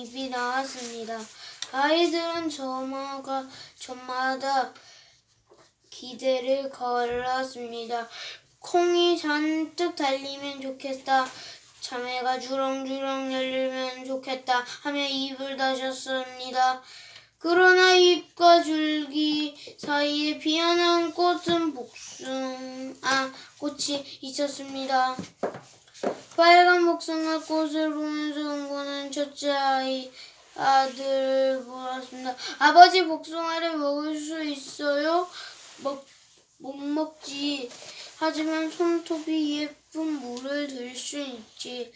잎이 나왔습니다. 아이들은 저마가 저마다 기대를 걸었습니다. 콩이 잔뜩 달리면 좋겠다. 자매가 주렁주렁 열리면 좋겠다 하며 입을 다셨습니다. 그러나 잎과 줄기 사이에 피어난 꽃은 복숭아 꽃이 있었습니다. 빨간 복숭아 꽃을 보면서 흥분은 첫째 아이 아들을 물었습니다. 아버지 복숭아를 먹을 수 있어요? 먹, 못 먹지. 하지만 손톱이 예쁜 물을 들 수 있지.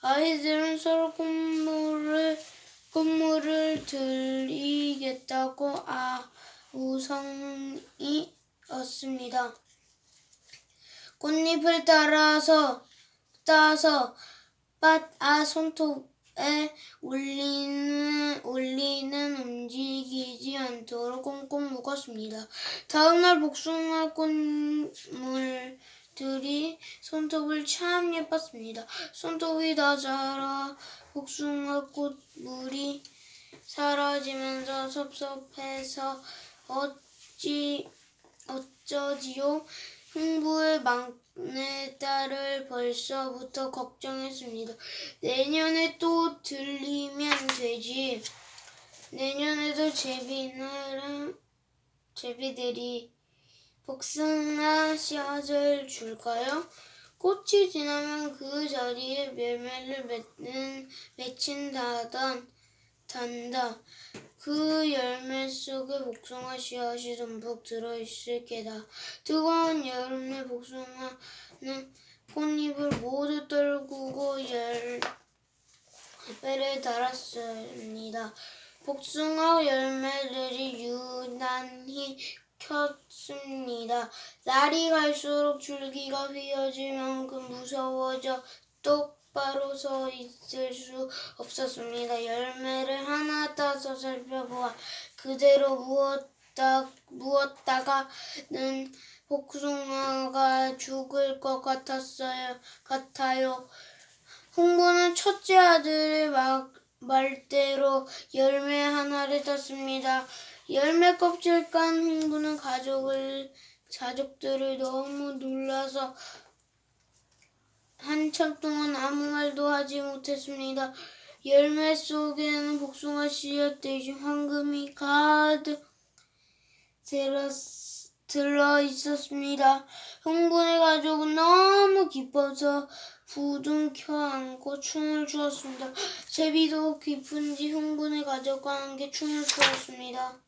아이들은 서로 꽃물을 꽃물을 들이겠다고 아 우성이었습니다. 꽃잎을 따라서 따서 밭아 손톱에 올리는 올리는 움직이지 않도록 꽁꽁 묶었습니다. 다음날 복숭아 꽃물 들이 손톱을 참 예뻤습니다. 손톱이 다 자라 복숭아 꽃물이 사라지면서 섭섭해서 어찌 어쩌지요? 흥부의 막내딸을 벌써부터 걱정했습니다. 내년에 또 들리면 되지. 내년에도 제비는 제비들이 복숭아 씨앗을 줄까요? 꽃이 지나면 그 자리에 열매를 맺는 맺힌다던 단다. 그 열매 속에 복숭아 씨앗이 듬뿍 들어있을 게다. 뜨거운 여름에 복숭아는 꽃잎을 모두 떨구고 열매를 달았습니다. 복숭아 열매들이 유난히 컸습니다. 날이 갈수록 줄기가 휘어질 만큼 무서워져 똑 바로 서 있을 수 없었습니다. 열매를 하나 따서 살펴보아 그대로 무었다, 무었다가는 복숭아가 죽을 것 같았어요. 같아요. 홍보는 첫째 아들의 막, 말대로 열매 하나를 땄습니다. 열매 껍질 깐 흥부는 가족을 가족들을 너무 놀라서 한참 동안 아무 말도 하지 못했습니다. 열매 속에는 복숭아 씨앗 대신 황금이 가득 들어, 있었습니다. 흥분의 가족은 너무 기뻐서 부둥 켜 안고 춤을 추었습니다. 제비도 기쁜지 흥분의 가족과 함께 춤을 추었습니다.